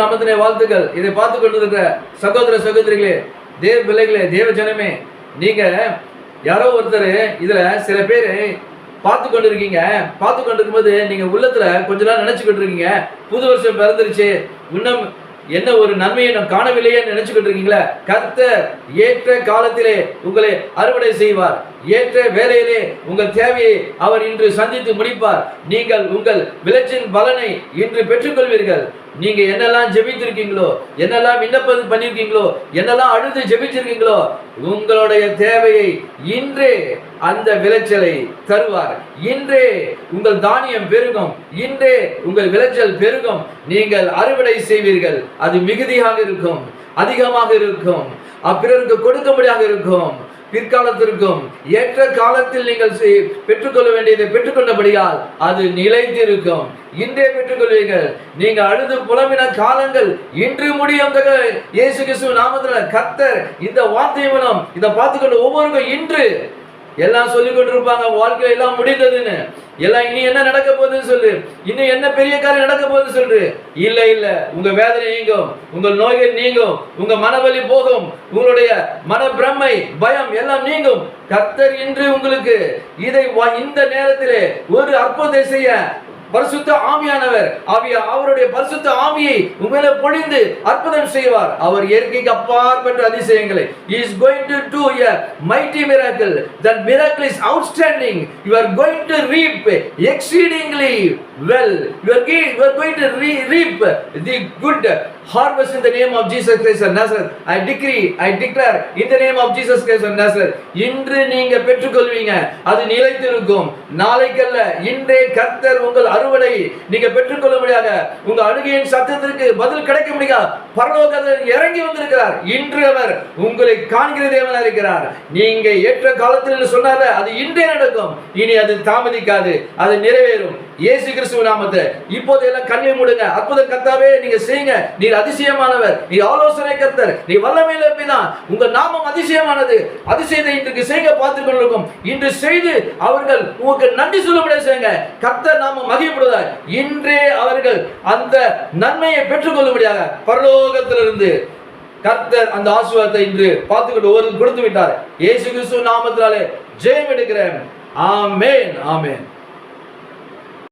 நாமத்தினை வாழ்த்துக்கள். இதை பார்த்து கொண்டிருக்கிற சகோதர சகோதரிகளே தேவ பிள்ளைகளே தேவ ஜனமே நீங்க யாரோ ஒருத்தர் இதுல சில பேர் பார்த்து கொண்டிருக்கீங்க. பார்த்து கொண்டிருக்கும்போது நீங்க உள்ளத்துல கொஞ்ச நாள் நினைச்சுக்கிட்டு இருக்கீங்க. புது வருஷம் பிறந்துருச்சு. இன்னும் என்ன ஒரு நன்மையை நாம் காணவில்லையே நினைச்சுக்கிட்டு இருக்கீங்களா? கர்த்தர் ஏற்ற காலத்திலே உங்களை அறுவடை செய்வார். ஏற்ற வேலையிலே உங்கள் தேவையை அவர் இன்று சந்தித்து முடிப்பார். நீங்கள் உங்கள் விளைச்சின் பலனை இன்று பெற்றுக்கொள்வீர்கள். நீங்க என்னெல்லாம் ஜெபித்திருக்கீங்களோ என்னெல்லாம் விண்ணப்பம் பண்ணியிருக்கீங்களோ என்னெல்லாம் அழுது ஜெபிச்சிருக்கீங்களோ உங்களுடைய தேவையை இன்றே அந்த விளைச்சலை தருவார். இன்றே உங்கள் தானியம் பெருகும். இன்றே உங்கள் விளைச்சல் பெருகும். நீங்கள் அறுவடை செய்வீர்கள். அது மிகுதியாக இருக்கும். அதிகமாக இருக்கும். அப்பிறருக்கு கொடுக்கும்படியாக இருக்கும். பிற்காலத்திற்கும் ஏற்ற காலத்தில் நீங்கள் செய்- பெற்றுக்கொள்ள வேண்டியதை பெற்றுக்கொண்டபடியால் அது நிலைத்திருக்கும். இன்றே பெற்றுக்கொள்வீர்கள். நீங்கள் அழுது புலம்பின காலங்கள் இன்று முடியும் இயேசு கிறிஸ்துவ நாமத்தில் கர்த்தர் இந்த வார்த்தை மூலம் இதை பார்த்துக்கொண்டு ஒவ்வொருக்கும் இன்று எல்லாம் சொல்லி கொண்டிருப்பாங்க. வாழ்க்கையில எல்லாம் முடிந்ததுன்னு. எல்லாம் இனி என்ன நடக்க போகுதுன்னு சொல்லு. இன்னும் என்ன பெரிய காரியம் நடக்க போகுதுன்னு சொல்லு. இல்ல இல்ல. உங்க வேதனை நீங்கும். உங்கள் நோய்கள் நீங்கும். உங்க மனவலி போகும். உங்களுடைய மன பிரம்மை பயம் எல்லாம் நீங்கும். கத்தர் இன்று உங்களுக்கு இதை இந்த நேரத்திலே ஒரு அற்புதத்தை செய்ய பரிசுத்த ஆவியானவர் ஆவிய அவருடைய பரிசுத்த ஆவியை உங்களை பொழிந்து அற்புதம் செய்வார். அவர் இயற்கைக்கு அப்பாற்பட்ட அதிசயங்களை. Is going to do a mighty miracle that miracle is outstanding you are going to reap exceedingly well you are going to reap the good harvest in the name of Jesus Christ of Nazareth. I decree I declare in the name of Jesus Christ of Nazareth இன்று நீங்க பெற்றுக்கொள்வீங்க. அது நிலைத்திருக்கும். நாளைக்கல்ல இன்றே கர்த்தர் உங்கள் அறுவடை நீங்க பெற்றுக்கொள்ள முடியாத உங்க அழுகையின் சத்தத்திற்கு பதில் கிடைக்க முடியாது பரலோகத்தில் இறங்கி வந்திருக்கிறார். இன்று அவர் உங்களை காண்கிற தேவனா இருக்கிறார். நீங்க ஏற்ற காலத்தில் சொன்னால அது இன்றே நடக்கும். இனி அது தாமதிக்காது. அது நிறைவேறும். இயேசு கிறிஸ்துவ நாமத்தை இப்போது எல்லாம் கண்ணை மூடுங்க. அற்புதம் கத்தாவே நீங்க செய்யுங்க. நீர் அதிசயமானவர். நீ ஆலோசனை கர்த்தர். நீ வல்லமையில தான் உங்க நாமம் அதிசயமானது. அதிசயத்தை இன்றைக்கு செய்ய பார்த்து கொள்ளுக்கும் இன்று செய்து அவர்கள் உங்களுக்கு நன்றி சொல்லும்படியாக செய்யுங்க. கர்த்தர் நாம மகிழ்ப்படுவதாய் இன்றே அவர்கள் அந்த நன்மையை பெற்றுக்கொள்ளும்படியாக பரலோகத்திலிருந்து கர்த்தர் அந்த ஆசீர்வாதத்தை இன்று பார்த்துக்கிட்டு ஒரு கொடுத்து விட்டார். ஏசு கிறிஸ்துவ நாமத்தினாலே ஜெயம் எடுக்கிறேன். ஆமேன். ஆமேன்.